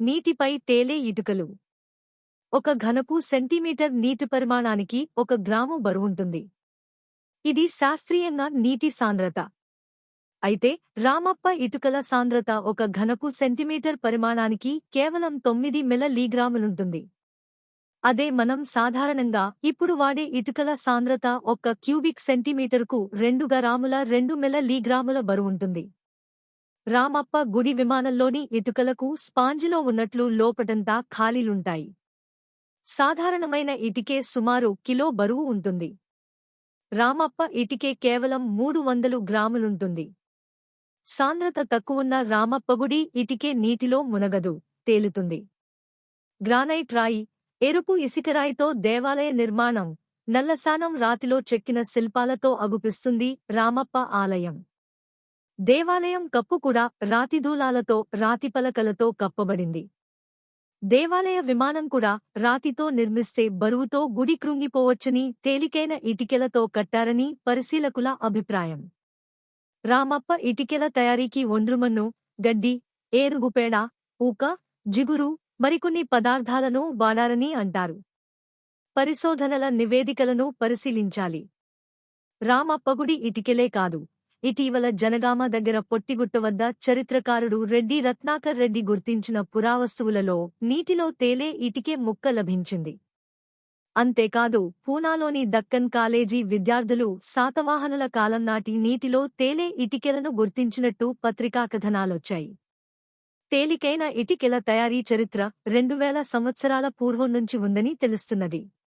నీటిపై తేలే ఇటుకలు. ఒక ఘనపు సెంటీమీటర్ నీటి పరిమాణానికి ఒక గ్రాము బరువుంటుంది. ఇది శాస్త్రీయంగా నీటి సాంద్రత. అయితే రామప్ప ఇటుకల సాంద్రత ఒక ఘనపు సెంటీమీటర్ పరిమాణానికి కేవలం తొమ్మిది మిలలీగ్రాములుంటుంది. అదే మనం సాధారణంగా ఇప్పుడు వాడే ఇటుకల సాంద్రత ఒక్క క్యూబిక్ సెంటీమీటరుకు రెండు గ్రాముల రెండు మిలలీగ్రాముల బరువుంటుంది. రామప్ప గుడి విమానంలోని ఇటుకలకు స్పాంజిలో ఉన్నట్లు లోపటంతా ఖాళీలుంటాయి. సాధారణమైన ఇటికే సుమారు కిలో బరువు ఉంటుంది. రామప్ప ఇటికే కేవలం మూడు వందలు గ్రాములుంటుంది. సాంద్రత తక్కువున్న రామప్పగుడి ఇటికే నీటిలో మునగదు తేలుతుంది. గ్రానైట్ రాయి ఎరుపు ఇసికరాయితో దేవాలయ నిర్మాణం నల్లసానం రాతిలో చెక్కిన శిల్పాలతో అగుపిస్తుంది రామప్ప ఆలయం. దేవాలయం కప్పు కూడా రాతిదూలాలతో రాతిపలకలతో కప్పబడింది. దేవాలయ విమానం కూడా రాతితో నిర్మిస్తే బరువుతో గుడి కృంగిపోవచ్చని తేలికైన ఇటికెలతో కట్టారని పరిశీలకుల అభిప్రాయం. రామప్ప ఇటికెల తయారీకి ఒండ్రుమన్ను గడ్డి ఏరుగుపేడ ఊక జిగురు మరికొన్ని పదార్థాలను వాడారని అంటారు. పరిశోధనల నివేదికలను పరిశీలించాలి. రామప్పగుడి ఇటికెలే కాదు. ఇటీవల జనగామ దగ్గర పొట్టిగుట్ట వద్ద చరిత్రకారుడు రెడ్డి రత్నాకర్ రెడ్డి గుర్తించిన పురావస్తువులలో నీటిలో తేలే ఇటికే ముక్క లభించింది. అంతేకాదు పూనాలోని దక్కన్ కాలేజీ విద్యార్థులు శాతవాహనుల కాలం నాటి నీటిలో తేలే ఇటికెలను గుర్తించినట్టు పత్రికా కథనాలొచ్చాయి. తేలికైన ఇటికెల తయారీ చరిత్ర రెండు వేల సంవత్సరాల పూర్వం నుంచి ఉందని తెలుస్తున్నది.